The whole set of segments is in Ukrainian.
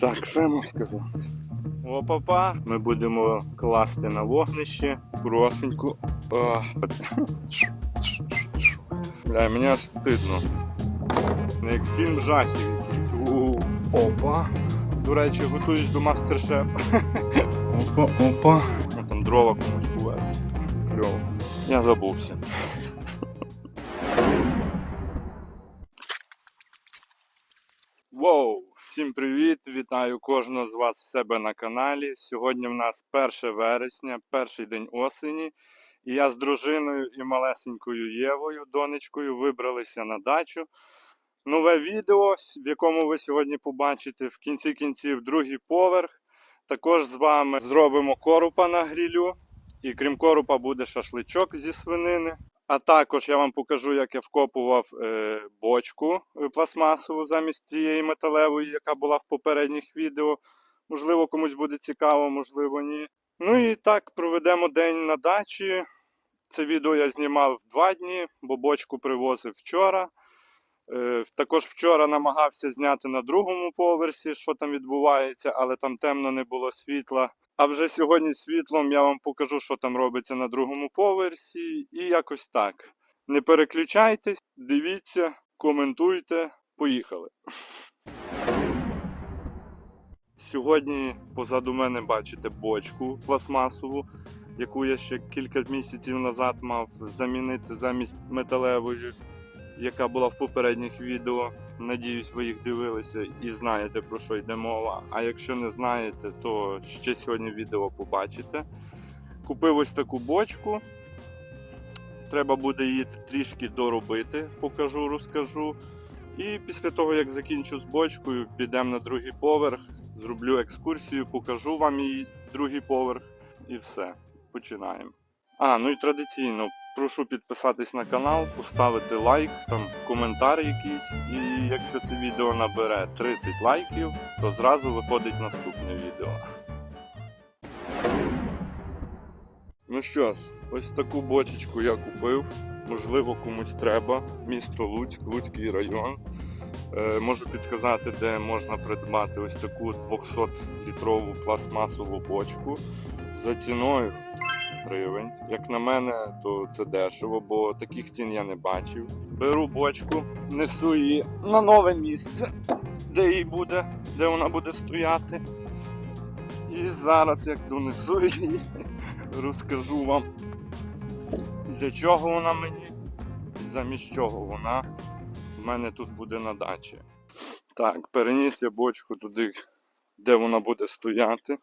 Так, що я мав сказати? Опа-па, ми будемо класти на вогнище просеньку. Бля, мені аж стидно. Не як фільм жахів якийсь. Опа. До речі, готуюсь до мастер-шеф. Опа, опа. Ну, там дрова комусь повезли. Кльово. Я забувся. Всім привіт! Вітаю кожного з вас в себе на каналі. Сьогодні в нас 1 вересня, перший день осені. І я з дружиною і малесенькою Євою, донечкою, вибралися на дачу. Нове відео, в якому ви сьогодні побачите в кінці кінців другий поверх. Також з вами зробимо коропа на грілю. І крім коропа буде шашличок зі свинини. А також я вам покажу, як я вкопував е, бочку е, пластмасову замість тієї металевої, яка була в попередніх відео. Можливо, комусь буде цікаво, можливо, ні. Ну і так, проведемо день на дачі. Це відео я знімав два дні, бо бочку привозив вчора. Е, також вчора намагався зняти на другому поверсі, що там відбувається, але там темно не було світла. А вже сьогодні світлом я вам покажу, що там робиться на другому поверсі, і якось так. Не переключайтесь, дивіться, коментуйте, поїхали. Сьогодні позаду мене бачите бочку пластмасову, яку я ще кілька місяців назад мав замінити замість металевої, яка була в попередніх відео. Надіюсь, ви їх дивилися і знаєте про що йде мова. А якщо не знаєте, то ще сьогодні відео побачите. Купив ось таку бочку. Треба буде її трішки доробити, покажу, розкажу. І після того, як закінчу з бочкою, підемо на другий поверх, зроблю екскурсію, покажу вам її другий поверх і все. Починаємо. А, ну і традиційно прошу підписатись на канал, поставити лайк, там коментар якийсь. І якщо це відео набере 30 лайків, то зразу виходить наступне відео. Ну що ж, ось таку бочечку я купив. Можливо, комусь треба. Місто Луцьк, Луцький район. Е, можу підсказати, де можна придбати ось таку 200-літрову пластмасову бочку за ціною гривень. Як на мене, то це дешево, бо таких цін я не бачив. Беру бочку, несу її на нове місце, де її буде, де вона буде стояти. І зараз, як донесу її, розкажу вам, для чого вона мені і замість чого вона в мене тут буде на дачі. Так, переніс я бочку туди, де вона буде стояти.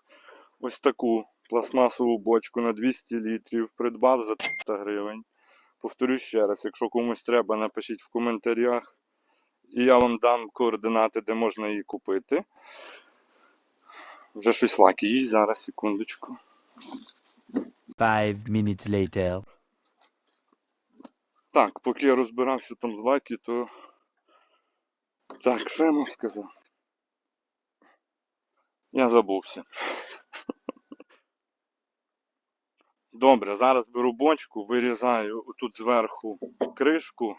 Ось таку пластмасову бочку на 200 літрів. Придбав за 300 гривень. Повторюю ще раз, якщо комусь треба, напишіть в коментарях. І я вам дам координати, де можна її купити. Вже щось лаки їсть зараз, секундочку. Five minutes later. Так, поки я розбирався там з лаки, то. Так, що я мав сказати? Я забувся. Добре, зараз беру бочку, вирізаю тут зверху кришку,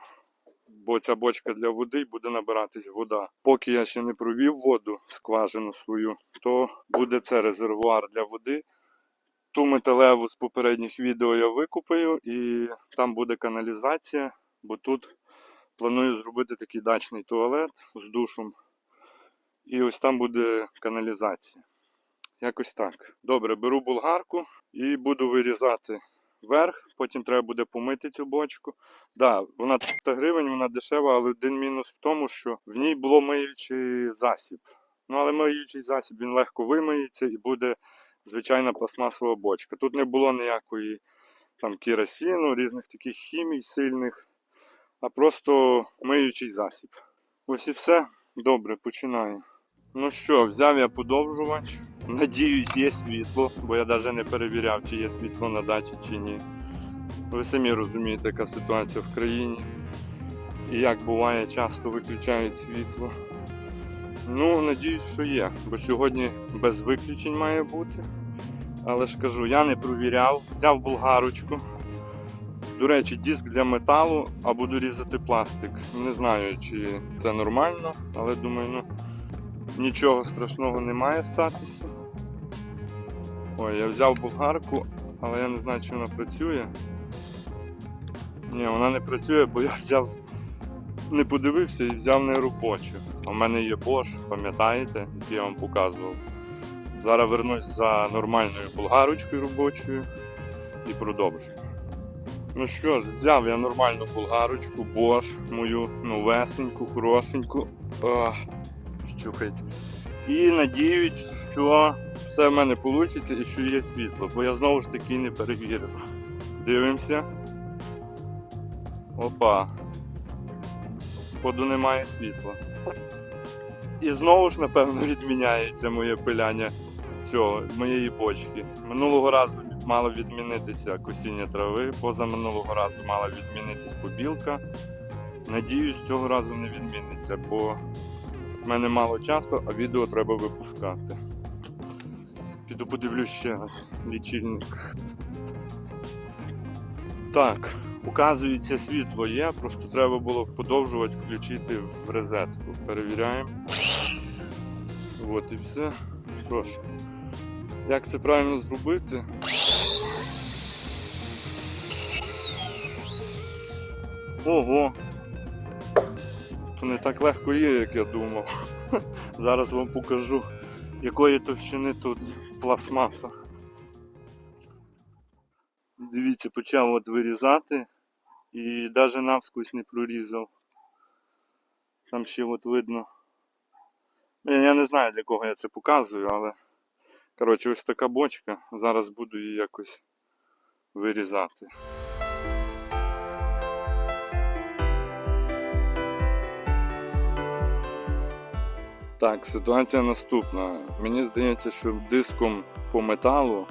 бо ця бочка для води буде набиратись вода. Поки я ще не провів воду скважину свою, то буде це резервуар для води. Ту металеву з попередніх відео я викупаю і там буде каналізація, бо тут планую зробити такий дачний туалет з душем. І ось там буде каналізація. Якось так. Добре, беру болгарку і буду вирізати верх, потім треба буде помити цю бочку. Да, вона 300 гривень, вона дешева, але один мінус в тому, що в ній було миючий засіб. Ну, але миючий засіб він легко вимиється і буде звичайна пластмасова бочка. Тут не було ніякої там керосину, різних таких хімій сильних, а просто миючий засіб. Ось і все. Добре, починаю. Ну що, взяв я подовжувач. Надіюсь, є світло, бо я навіть не перевіряв, чи є світло на дачі, чи ні. Ви самі розумієте, яка ситуація в країні. І як буває, часто виключають світло. Ну, надіюсь, що є, бо сьогодні без виключень має бути. Але ж кажу, я не провіряв, взяв болгарочку. До речі, диск для металу, а буду різати пластик. Не знаю, чи це нормально, але думаю, ну Нічого страшного не має статися. Ой, я взяв болгарку, але я не знаю, чи вона працює. Ні, вона не працює, бо я взяв, не подивився і взяв не робочу. У мене є Bosch, пам'ятаєте, який я вам показував. Зараз вернусь за нормальною болгарочкою робочою і продовжую. Ну що ж, взяв я нормальну болгарочку, Bosch, мою новесеньку, хорошеньку. Ах, щухається. І надіюсь, що все в мене вийде і що є світло, бо я знову ж таки не перевірив. Дивимося. Опа. Походу немає світла. І знову ж, напевно, відміняється моє пиляння цього, моєї бочки. Минулого разу мало відмінитися косіння трави, позаминулого разу мала відмінитись побілка. Надіюсь, цього разу не відміниться, бо в мене мало часу, а відео треба випускати. Піду подивлюсь ще раз лічильник. Так, указується світло є, просто треба було подовжувати, включити в розетку. Перевіряємо. От і все. Що ж, як це правильно зробити? Ого! То не так легко є, як я думав. Зараз вам покажу, якої товщини тут пластмаса. Дивіться, почав от вирізати і навіть навскось не прорізав. Там ще от видно. Я не знаю для кого я це показую, але коротше ось така бочка. Зараз буду її якось вирізати. Так, ситуація наступна. Мені здається, що диском по металу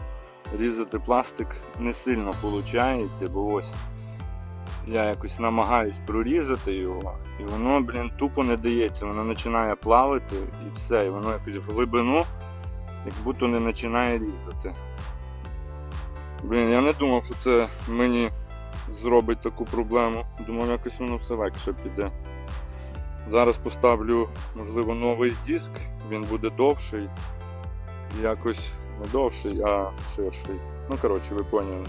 різати пластик не сильно виходить, бо ось я якось намагаюсь прорізати його, і воно, блін, тупо не дається, воно починає плавати і все, і воно якось в глибину, як будто не починає різати. Блін, я не думав, що це мені зробить таку проблему. Думав, якось воно все легше піде. Зараз поставлю, можливо, новий диск, він буде довший. Якось не довший, а ширший. Ну, коротше, ви поняли.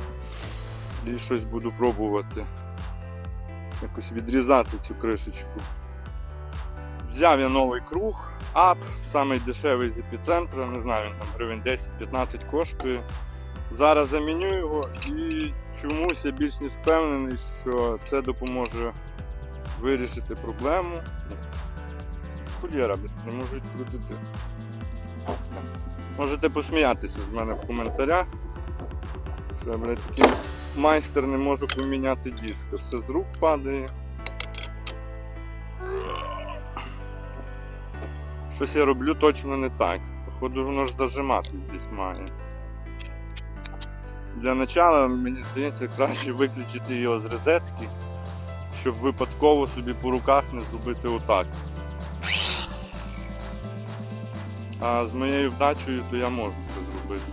І щось буду пробувати якось відрізати цю кришечку. Взяв я новий круг, ап, самий дешевий з епіцентра, не знаю, він там гривень 10-15 коштує. Зараз заміню його і чомусь я більш ніж впевнений, що це допоможе вирішити проблему. Хулєра, не можу відкрутити. Можете посміятися з мене в коментарях. Що я, блядь, такий майстер не можу поміняти диск. Все з рук падає. Щось я роблю точно не так. Походу воно ж зажиматись десь має. Для начала, мені здається, краще виключити його з розетки, щоб випадково собі по руках не зробити отак. А з моєю вдачею то я можу це зробити.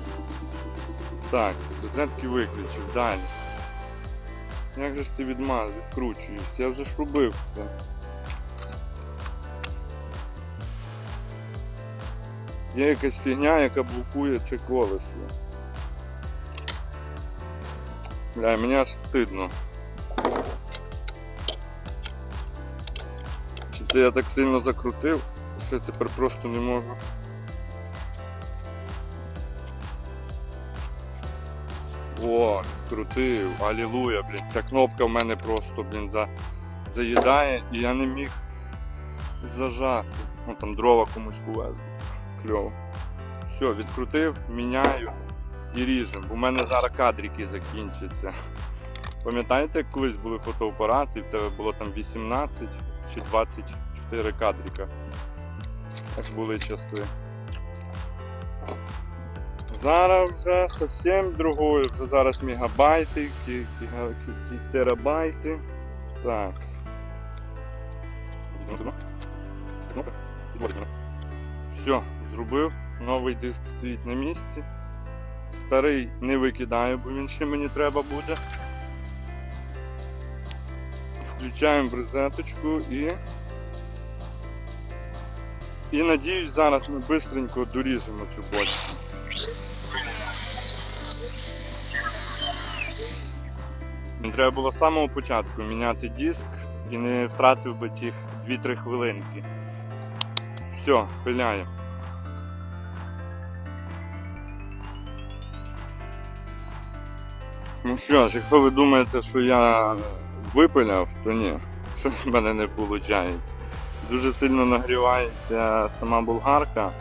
Так, розетки виключив, далі. Як же ж ти відмаз, відкручуєшся? Я вже ж робив це. Є якась фігня, яка блокує це колесо. Бля, мені аж стидно. Це я так сильно закрутив, що я тепер просто не можу. О, крутив, алілуя, блін. Ця кнопка в мене просто, блін, за... заїдає і я не міг зажати. Ну там дрова комусь повезли. Кльово. Все, відкрутив, міняю і ріжем, бо в мене зараз кадрики закінчаться. Пам'ятаєте, як колись були фотоапарати, і в тебе було там 18 чи 24 кадрика. Так були часи. Зараз вже зовсім другою, вже зараз мегабайти, терабайти. Так. Все, зробив. Новий диск стоїть на місці. Старий не викидаю, бо він ще мені треба буде. Включаємо в розеточку і. І надіюсь, зараз ми швидко доріжемо цю бочку. Треба було з самого початку міняти диск і не втратив би цих 2-3 хвилинки. Все, пиляємо. Ну що ж, якщо ви думаєте, що я випиляв, то ні, щось в мене не виходить. Дуже сильно нагрівається сама болгарка.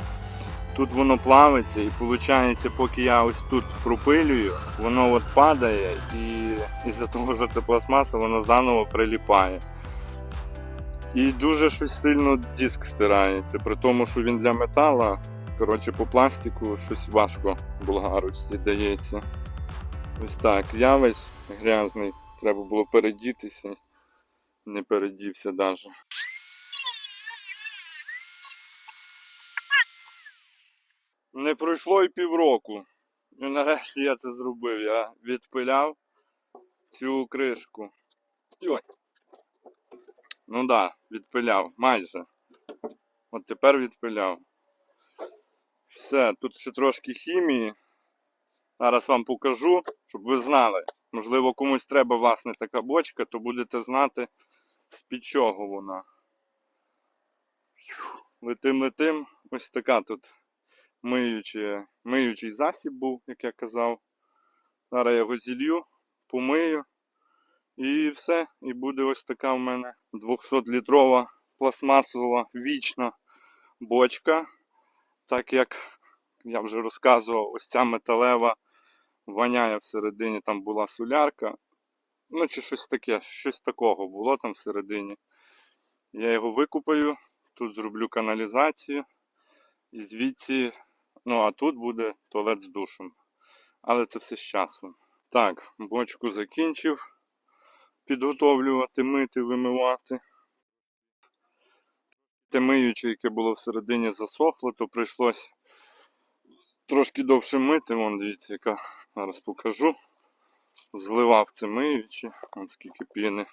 Тут воно плавиться і виходить, поки я ось тут пропилюю, воно от падає і із-за того, що це пластмаса, воно заново приліпає. І дуже щось сильно диск стирається, при тому, що він для метала, коротше, по пластику щось важко болгарочці дається. Ось так, я весь грязний, треба було передітися, не передівся навіть. Не пройшло і півроку. І нарешті я це зробив. Я відпиляв цю кришку. Йой. Ну так, да, відпиляв, майже. От тепер відпиляв. Все, тут ще трошки хімії. Зараз вам покажу, щоб ви знали. Можливо, комусь треба власне така бочка, то будете знати, з-під чого вона. Летим, летим. Ось така тут миючий, миючий засіб був, як я казав. Зараз я його зілью, помию. І все. І буде ось така в мене 200-літрова пластмасова вічна бочка. Так як я вже розказував, ось ця металева воняє всередині, там була солярка. Ну, чи щось таке, щось такого було там всередині. Я його викупаю, тут зроблю каналізацію. І звідси, ну а тут буде туалет з душем. Але це все з часом. Так, бочку закінчив підготовлювати, мити, вимивати. Те миюче, яке було всередині засохло, то прийшлось трошки довше мити. Вон дивіться, яка зараз покажу. Зливав це миюче, вон скільки піни.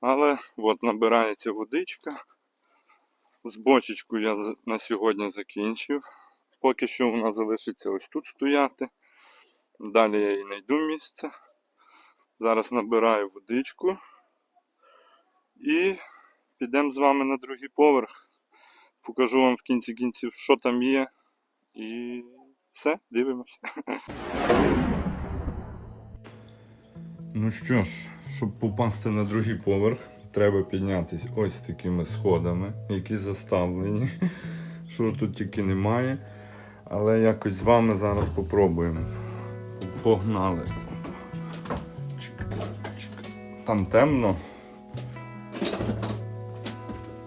Але от набирається водичка. З бочечкою я на сьогодні закінчив. Поки що вона залишиться ось тут стояти. Далі я їй знайду місце. Зараз набираю водичку. І підемо з вами на другий поверх. Покажу вам в кінці кінців, що там є. І все, дивимося. Ну що ж, щоб попасти на другий поверх, треба піднятися ось такими сходами, які заставлені. Що тут тільки немає. Але якось з вами зараз попробуємо. Погнали. Там темно.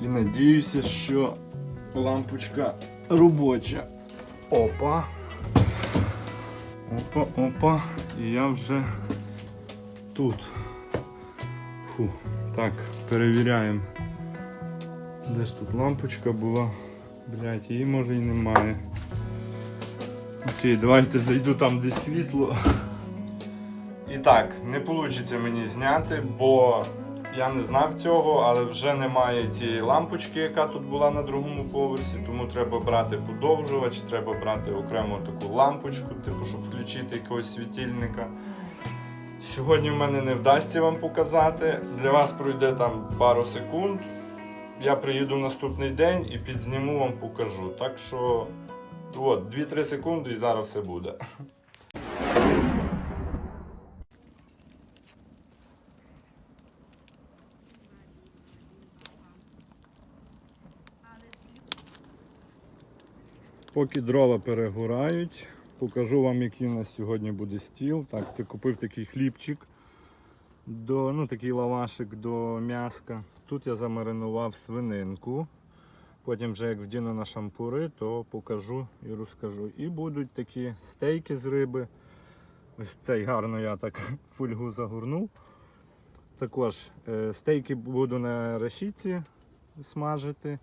І надіюся, що лампочка робоча. Опа. Опа, опа. І я вже тут. Фу. Так, перевіряємо. Де ж тут лампочка була? Блять, її може і немає. Окей, давайте зайду там, де світло. І так, не вийде мені зняти, бо я не знав цього, але вже немає цієї лампочки, яка тут була на другому поверсі, тому треба брати подовжувач, треба брати окремо таку лампочку, типу, щоб включити якогось світильника. Сьогодні в мене не вдасться вам показати. Для вас пройде там пару секунд. Я приїду наступний день і підзніму вам покажу. Так що от, 2-3 секунди і зараз все буде. Поки дрова перегорають, покажу вам, який у нас сьогодні буде стіл. Так, це купив такий хлібчик, до, ну, такий лавашик до м'яска. Тут я замаринував свининку. Потім вже як вдіну на шампури, то покажу і розкажу. І будуть такі стейки з риби. Ось цей гарно я так фольгу загорнув. Також е, стейки буду на решітці смажити,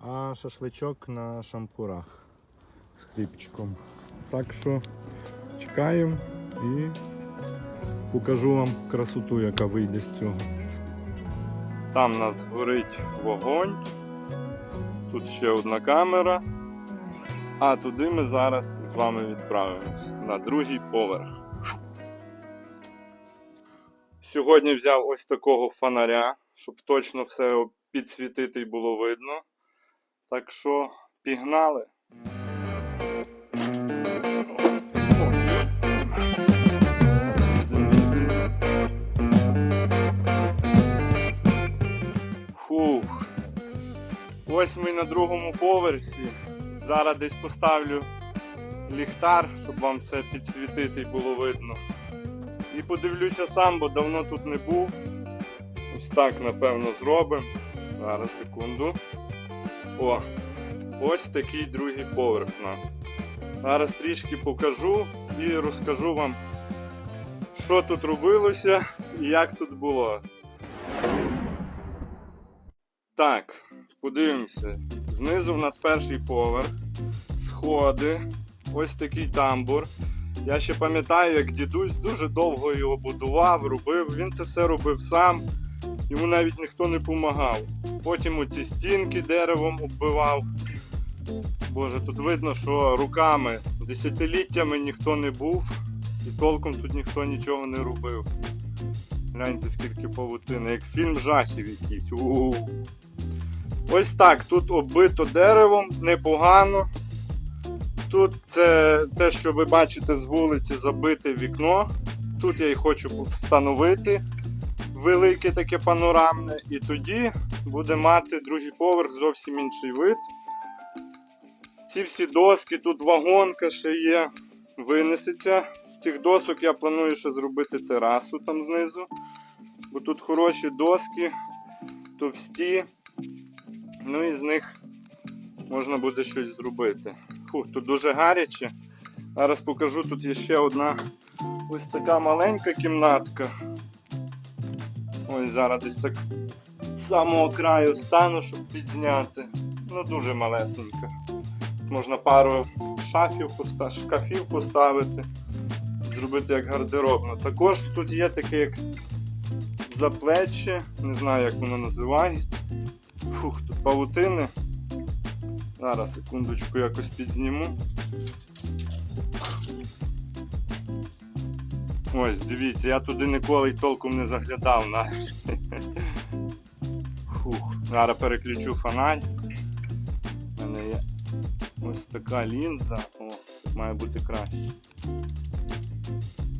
а шашличок на шампурах з хлібчиком. Так що чекаємо і покажу вам красоту, яка вийде з цього. Там у нас горить вогонь. Тут ще одна камера. А туди ми зараз з вами відправимось на другий поверх. Сьогодні взяв ось такого фонаря, щоб точно все підсвітити і було видно. Так що пігнали. Ось ми на другому поверсі. Зараз десь поставлю ліхтар, щоб вам все підсвітити і було видно. І подивлюся сам, бо давно тут не був. Ось так, напевно, зробимо. Зараз секунду. О, ось такий другий поверх у нас. Зараз трішки покажу і розкажу вам, що тут робилося і як тут було. Так, подивимося. Знизу в нас перший поверх, сходи, ось такий тамбур. Я ще пам'ятаю, як дідусь дуже довго його будував, робив. Він це все робив сам, йому навіть ніхто не допомагав. Потім оці стінки деревом оббивав. Боже, тут видно, що руками десятиліттями ніхто не був, і толком тут ніхто нічого не робив. Гляньте, скільки павутини, як фільм жахів якийсь. У-у-у. Ось так, тут оббито деревом, непогано. Тут це те, що ви бачите з вулиці, забите вікно. Тут я і хочу встановити велике таке панорамне. І тоді буде мати другий поверх зовсім інший вид. Ці всі доски, тут вагонка ще є, винесеться. З цих досок я планую ще зробити терасу там знизу. Бо тут хороші доски, товсті. Ну і з них можна буде щось зробити. Фух, тут дуже гаряче. Зараз покажу, тут є ще одна ось така маленька кімнатка. Ось зараз десь так з самого краю стану, щоб підзняти. Ну дуже малесенька. Можна пару шафів, шкафів поставити, зробити як гардеробно. Також тут є таке як заплече, не знаю як воно називається. Фух, тут павутини. Зараз секундочку якось підзніму. Ось, дивіться, я туди ніколи толком не заглядав навіть. Фух, зараз переключу фонарь. У мене є ось така лінза. О, так має бути краще.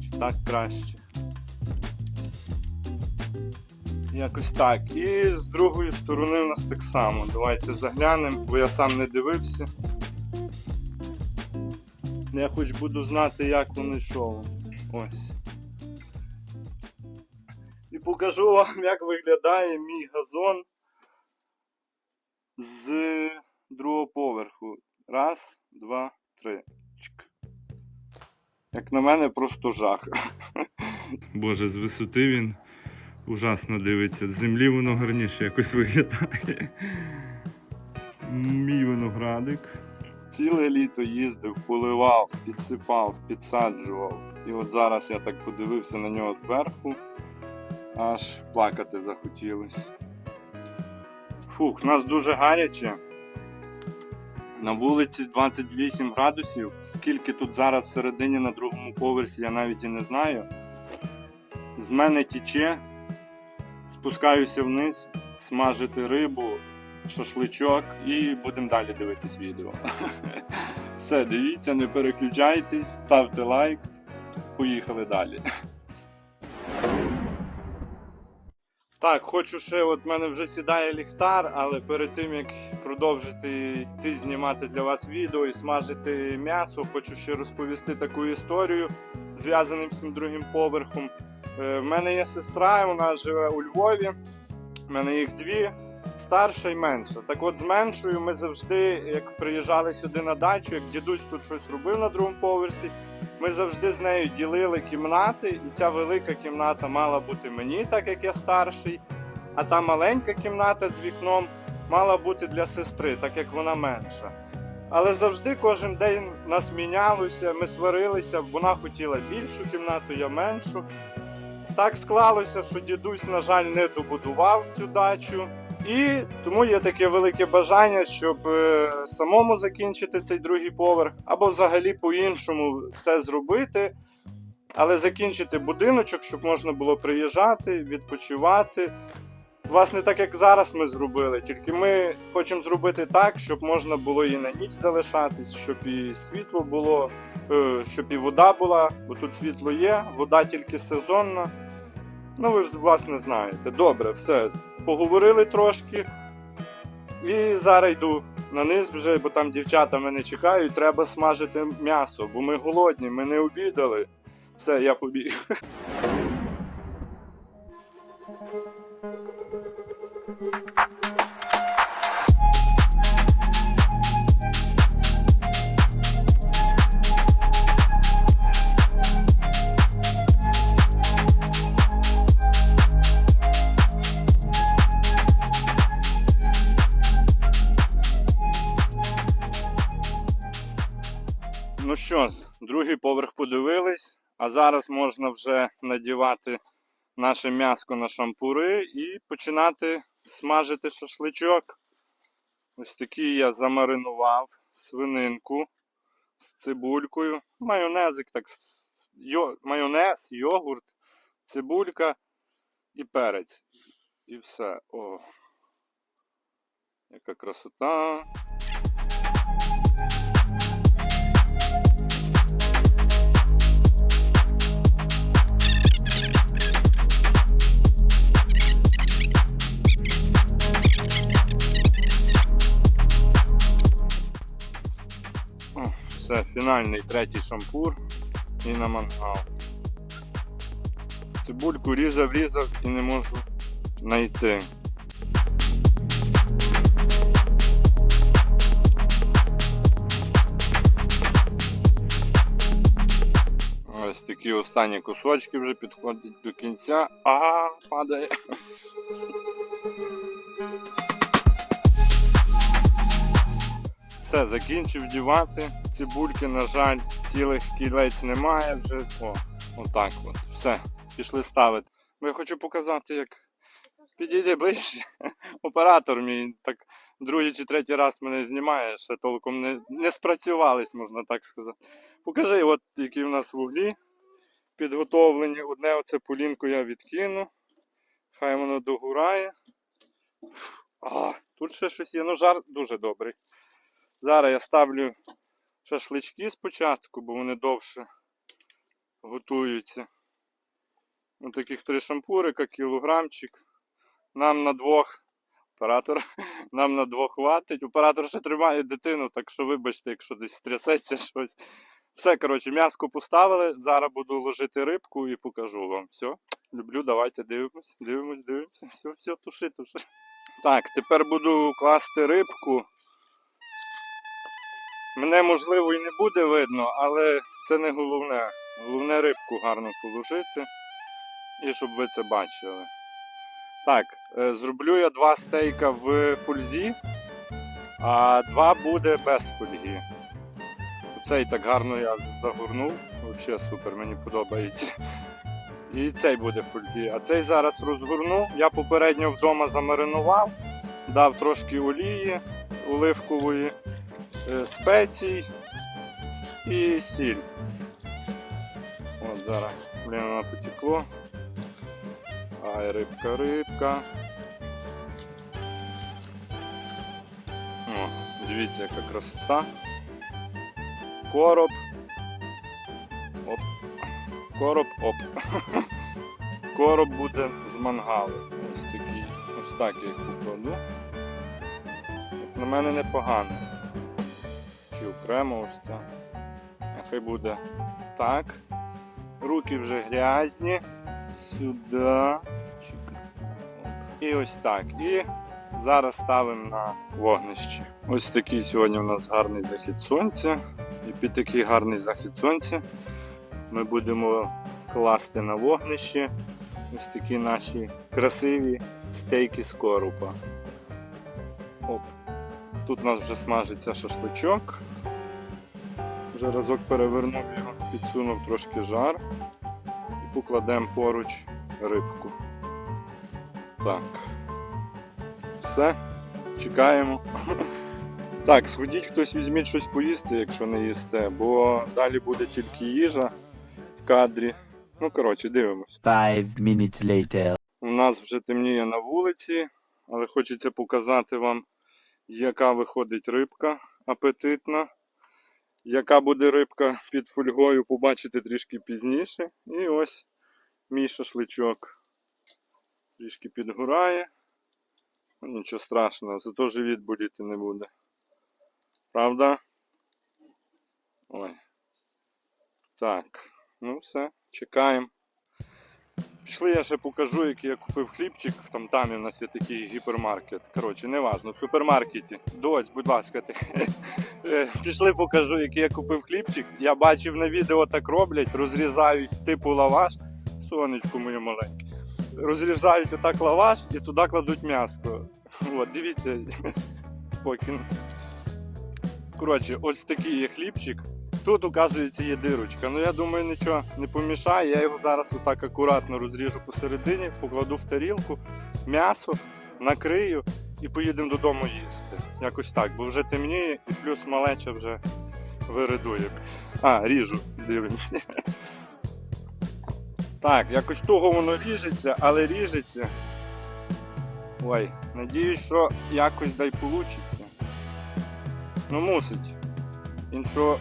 Чи так краще? Якось так. І з другої сторони у нас так само. Давайте заглянемо, бо я сам не дивився. Я хоч буду знати, як воно йшов. Ось. І покажу вам, як виглядає мій газон з другого поверху. Раз, два, три. Чик. Як на мене, просто жах. Боже, з висоти він ужасно дивиться. З землі воно гарніше якось виглядає. Мій виноградик. Ціле літо їздив, поливав, підсипав, підсаджував. І от зараз я так подивився на нього зверху, аж плакати захотілось. Фух, нас дуже гаряче. На вулиці 28 градусів. Скільки тут зараз всередині на другому поверсі, я навіть і не знаю. З мене тіче. Спускаюся вниз, смажити рибу, шашличок і будемо далі дивитись відео. Все, дивіться, не переключайтесь, ставте лайк. Поїхали далі. Так, хочу ще, от мене вже сідає ліхтар, але перед тим як продовжити йти знімати для вас відео і смажити м'ясо, хочу ще розповісти таку історію, зв'язаним з цим другим поверхом. Е, В мене є сестра, вона живе у Львові. У мене їх дві, старша і менша. Так от з меншою ми завжди, як приїжджали сюди на дачу, як дідусь тут щось робив на другому поверсі, ми завжди з нею ділили кімнати, і ця велика кімната мала бути мені, так як я старший, а та маленька кімната з вікном мала бути для сестри, так як вона менша. Але завжди кожен день нас мінялося, ми сварилися, вона хотіла більшу кімнату, я меншу. Так склалося, що дідусь, на жаль, не добудував цю дачу. І тому є таке велике бажання, щоб е, самому закінчити цей другий поверх, або взагалі по-іншому все зробити. Але закінчити будиночок, щоб можна було приїжджати, відпочивати. Власне, так як зараз ми зробили, тільки ми хочемо зробити так, щоб можна було і на ніч залишатись, щоб і світло було, е, щоб і вода була, бо тут світло є, вода тільки сезонна. Ну, ви власне знаєте. Добре, все. Поговорили трошки. І зараз йду на низ вже, бо там дівчата мене чекають, треба смажити м'ясо, бо ми голодні, ми не обідали. Все, я побіг. Ну що ж, другий поверх подивились, а зараз можна вже надівати наше м'яско на шампури і починати смажити шашличок. Ось такий я замаринував свининку з цибулькою, майонезик, так, йо, майонез, йогурт, цибулька і перець. І все. О. Яка красота. Все, фінальний третій шампур і на мангал. Цибульку різав, різав і не можу знайти. Ось такі останні кусочки вже підходять до кінця. А, падає. Все, закінчив вдівати. Цибульки, на жаль, цілих кілець немає вже. О, отак от. Все, пішли ставити. Я хочу показати, як підійде ближче. Оператор мій так другий чи третій раз мене знімає, ще толком не, не спрацювались, можна так сказати. Покажи, от які в нас вуглі підготовлені. Одне оце полінку я відкину. Хай воно догорає. А, тут ще щось є, ну жар дуже добрий. Зараз я ставлю шашлички спочатку, бо вони довше готуються. Ось таких три шампурика, кілограмчик. Нам на двох. Оператор, нам на двох хватить. Оператор ще тримає дитину, так що вибачте, якщо десь трясеться щось. Все, коротше, м'яско поставили. Зараз буду ложити рибку і покажу вам. Все, люблю, давайте дивимось, дивимось, дивимося. Все, все, туши, туши. Так, тепер буду класти рибку. Мене можливо і не буде видно, але це не головне. Головне рибку гарно положити. І щоб ви це бачили. Так, е, зроблю я два стейка в фользі, а два буде без фольги. Цей так гарно я загорнув. Взагалі супер, мені подобається. І цей буде в фользі. А цей зараз розгорну. Я попередньо вдома замаринував, дав трошки олії оливкової, спецій і сіль. От зараз, блін, воно потекло. Ай, рибка, рибка. О, дивіться, яка красота. Короб. Оп. Короб, оп. Короб буде з мангалу. Ось такий. Ось так я їх покладу. На мене непогано. Окремо ось так. Нехай буде так. Руки вже грязні. Сюди. І ось так. І зараз ставимо на вогнище. Ось такий сьогодні у нас гарний захід сонця. І під такий гарний захід сонця ми будемо класти на вогнище ось такі наші красиві стейки з коропа. Оп. Тут у нас вже смажиться шашличок. Вже разок перевернув його, підсунув трошки жар і покладемо поруч рибку. Так. Все. Чекаємо. Так, сходіть хтось візьміть щось поїсти, якщо не їсте, бо далі буде тільки їжа в кадрі. Ну, коротше, дивимось. Five minutes later. У нас вже темніє на вулиці, але хочеться показати вам, яка виходить рибка апетитна. Яка буде рибка під фольгою, побачите трішки пізніше. І ось мій шашличок. Трішки підгорає. Ну, Нічого страшного, зато живіт боліти не буде. Правда? Ой. Так, ну все, чекаємо. Пішли, я ще покажу, який я купив хлібчик. В Тамтамі у нас є такий гіпермаркет. Коротше, неважно, в супермаркеті. Доць, будь ласка, ти. Е, Пішли, покажу, який я купив хлібчик. Я бачив на відео так роблять, розрізають типу лаваш. Сонечко моє маленьке. Розрізають отак лаваш і туди кладуть м'яско. От, дивіться. Коротше, ось такий є хлібчик. Тут, оказується, є дирочка. Ну я думаю, нічого не помішає. Я його зараз отак акуратно розріжу посередині, покладу в тарілку, м'ясо, накрию і поїдемо додому їсти. Якось так, бо вже темніє і плюс малеча вже виридує. А, ріжу, дивимося. Так, якось туго воно ріжеться, але ріжеться. Ой, надіюсь, що якось дай получиться. Ну мусить. Іншого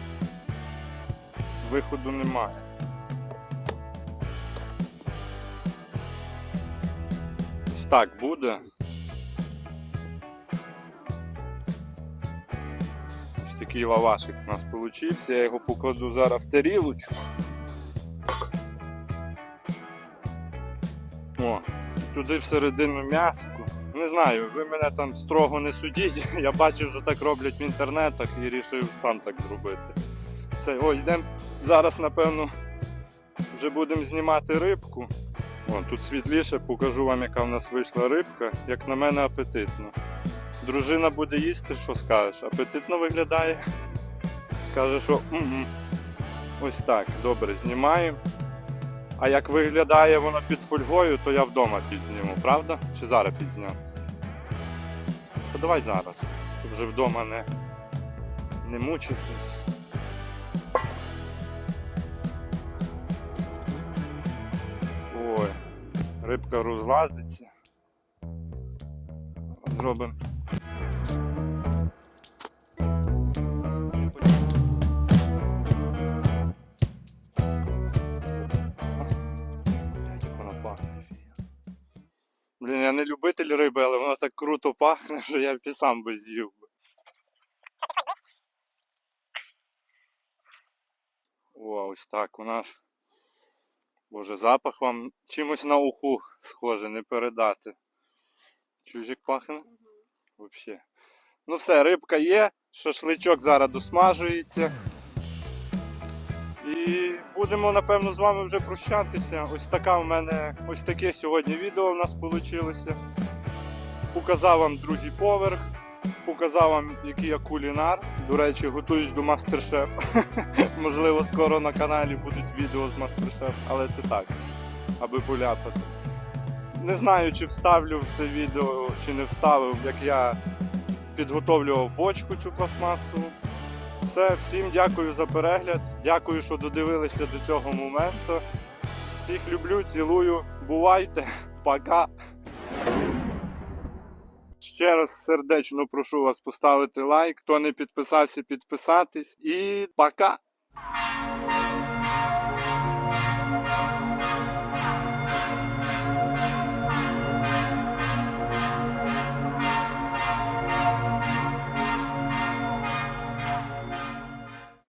виходу немає. Ось так буде. Ось такий лавашик у нас получився. Я його покладу зараз в тарілочку. О, туди всередину м'яско. Не знаю, ви мене там строго не судіть. Я бачив, що так роблять в інтернетах і вирішив сам так зробити. Все, о, йдемо зараз, напевно, вже будемо знімати рибку. О, тут світліше, покажу вам, яка в нас вийшла рибка. Як на мене, апетитно. Дружина буде їсти, що скажеш? Апетитно виглядає. Каже, що «М-м». ось так, добре, знімаємо. А як виглядає воно під фольгою, то я вдома підзніму, правда? Чи зараз підзняв? То давай зараз, щоб вже вдома не, не мучитись. Рибка розлазиться. Зробимо. Блін, я не любитель риби, але вона так круто пахне, що я б і сам би з'їв би. О, ось так вона ж. Боже, запах вам чимось на уху схоже, не передати. Чуєш, як пахне? Вообще. Ну все, рибка є, шашличок зараз досмажується. І будемо, напевно, з вами вже прощатися. Ось така в мене, ось таке сьогодні відео в нас вийшло. Показав вам другий поверх, показав вам, який я кулінар. До речі, готуюсь до мастер-шеф. Можливо, скоро на каналі будуть відео з мастер-шеф, але це так, аби поляпати. Не знаю, чи вставлю в це відео, чи не вставив, як я підготовлював бочку цю пластмасову. Все, всім дякую за перегляд. Дякую, що додивилися до цього моменту. Всіх люблю, цілую. Бувайте, пока. Ще раз сердечно прошу вас поставити лайк. Хто не підписався, підписатись. І пока!